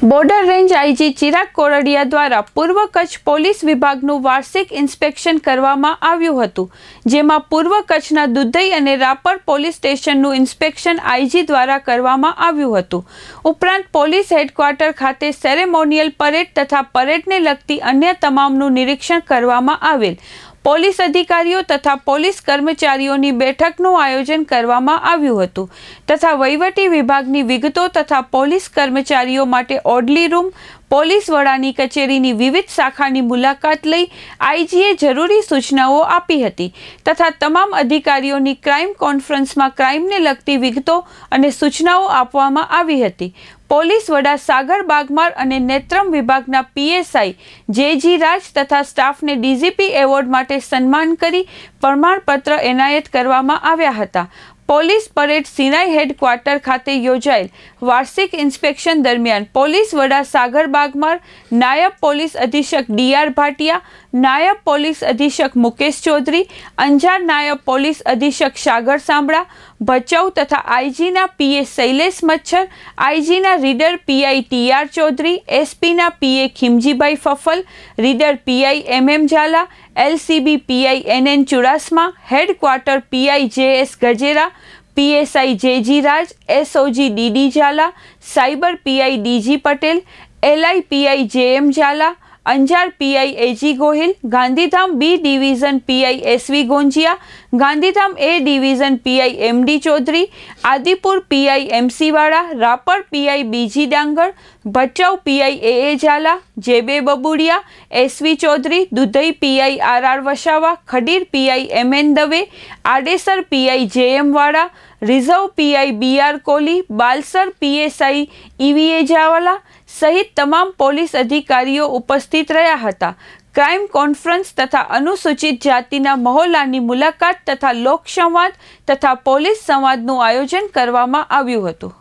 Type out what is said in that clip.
Border range IG Chirag Koradia દ્વારા પૂર્વ Kutch police વિભાગનું વાર્ષિક ઇન્સ્પેક્શન કરવામાં આવ્યું હતું, જેમાં પૂર્વ કચ્છના દુધઈ અને રાપર પોલીસ સ્ટેશનનું ઇન્સ્પેક્શન આઈજી દ્વારા કરવામાં આવ્યું હતું. ઉપરાંત પોલીસ હેડક્વાર્ટર ખાતે સેરેમોનિયલ પરેડ તથા પરેડને લગતી અન્ય તમામનું નિરીક્ષણ કરવામાં આવેલ. પોલીસ અધિકારીઓ તથા પોલીસ કર્મચારીઓની બેઠકનું આયોજન કરવામાં આવ્યું હતું. તથા વહીવટી વિભાગની વિગતો તથા પોલીસ કર્મચારીઓ માટે ઓડલી રૂમ પોલીસ વડાની કચેરીની વિવિધ શાખાની મુલાકાત લઈ આઈજીએ જરૂરી સૂચનાઓ આપી હતી તથા તમામ અધિકારીઓની ક્રાઇમ કોન્ફરન્સમાં ક્રાઇમને લગતી વિગતો અને સૂચનાઓ આપવામાં આવી હતી. પોલીસ વડા સાગર બાગમાર અને નેત્રમ વિભાગના પીએસઆઈ જેજી રાજ તથા સ્ટાફને ડીજીપી એવોર્ડ માટે સન્માન કરી પ્રમાણપત્ર એનાયત કરવામાં આવ્યા હતા. પોલીસ પરેડ સિનાઈ હેડક્વાર્ટર ખાતે યોજાયેલ વાર્ષિક ઇન્સ્પેક્શન દરમિયાન પોલીસ વડા સાગર બાગમાર, નાયબ પોલીસ અધિક્ષક ડીઆર ભાટિયા, નાયબ પોલીસ અધિક્ષક મુકેશ ચૌધરી, અંજાર નાયબ પોલીસ અધિક્ષક સાગર સાંભળા, ભચાઉ તથા આઈજીના પીએ શૈલેષ મચ્છર, આઈજીના reader PI TR Chaudhary, એસપીના PA Khimjibhai Faffal, reader PI M M Zala, LCB PI N N Chudasama, headquarter PI J S Gajera PSI JG Raj SOG DD Zala cyber PI DG Patel LI PI J M Zala Anjar PI AG Gohil Gandhidham B division PI SV Gonjiya Gandhidham A division PI MD Chaudhary Adipur PI MC Vala Rapar PI BG Dangar Bhachau PI A A Zala JB Babudiya SV Chaudhary Dudhai PI R R Vasava Khadir PI M N Dave Adesar PI J M Vala reserve PI B R Kohli, Balsar PSI EVA Javala સહિત તમામ police અધિકારીઓ ઉપસ્થિત રહ્યા હતા. Crime conference તથા અનુસૂચિત જાતિના મહોલ્લાની મુલાકાત તથા લોકસંવાદ તથા પોલીસ સંવાદનું આયોજન કરવામાં આવ્યું હતું.